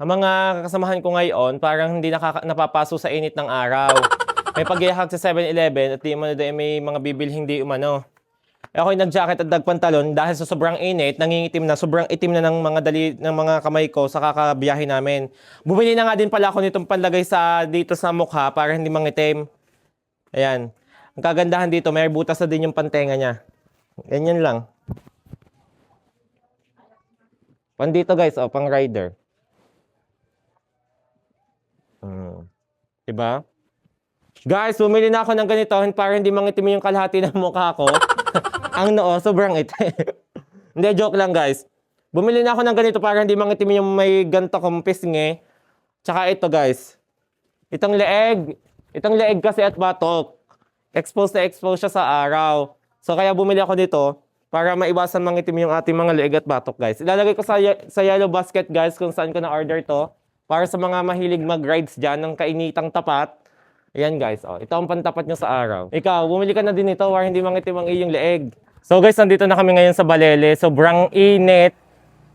Ang mga kasamahan ko ngayon, parang hindi nakaka- napapaso sa init ng araw. May paghihag sa 7-Eleven at di na din may mga bibilhing di umano. Eh, Ako'y nag-jacket at nagpantalon dahil sa sobrang init, nangingitim na, sobrang itim na ng mga dali ng mga kamay ko sa kakabiyahe namin. Bumili na nga din pala ako nitong panlagay sa dito sa mukha para hindi mangitim. Ayan. Ang kagandahan dito, may butas na din yung pantenga niya. Ganyan lang. Pan dito guys, oh, pang rider. Diba? Guys, bumili na ako ng ganito para hindi mangitim yung kalahati ng mukha ko. Ang noo, sobrang itim. hindi, joke lang guys. Bumili na ako ng ganito para hindi mangitim yung may ganto kong pisngi. Tsaka ito guys. Itong leeg. Itong leeg kasi at batok. Exposed na exposed siya sa araw. So kaya bumili ako nito para maiwasan mangitim yung ating mga leeg at batok guys. Ilalagay ko sa, sa yellow basket guys kung saan ko na-order to. Para sa mga mahilig mag-rides dyan ng kainitang tapat. Ayan guys, oh, ito ang pantapat nyo sa araw. Ikaw, bumili ka na din ito para hindi mangitim ang iyong leeg. So guys, nandito na kami ngayon sa Balele. Sobrang init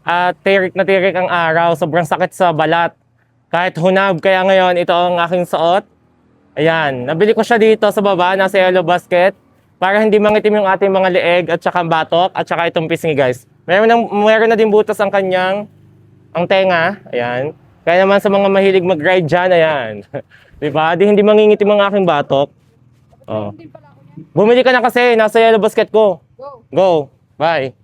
at tirik na tirik ang araw. Sobrang sakit sa balat. Kahit hunab, kaya ngayon ito ang aking suot. Ayan, nabili ko siya dito sa baba, nasa yellow basket. Para hindi mangitim yung ating mga leeg at saka batok at saka itong pisngi guys. Meron, ng, meron na din butas ang kanyang ang tenga. Ayan. Kaya naman sa mga mahilig mag-ride dyan, ayan. Di ba? Di hindi mangingitim ang aking batok. Oh. Bumili ka na kasi, nasa yellow basket ko. Go. Go. Bye.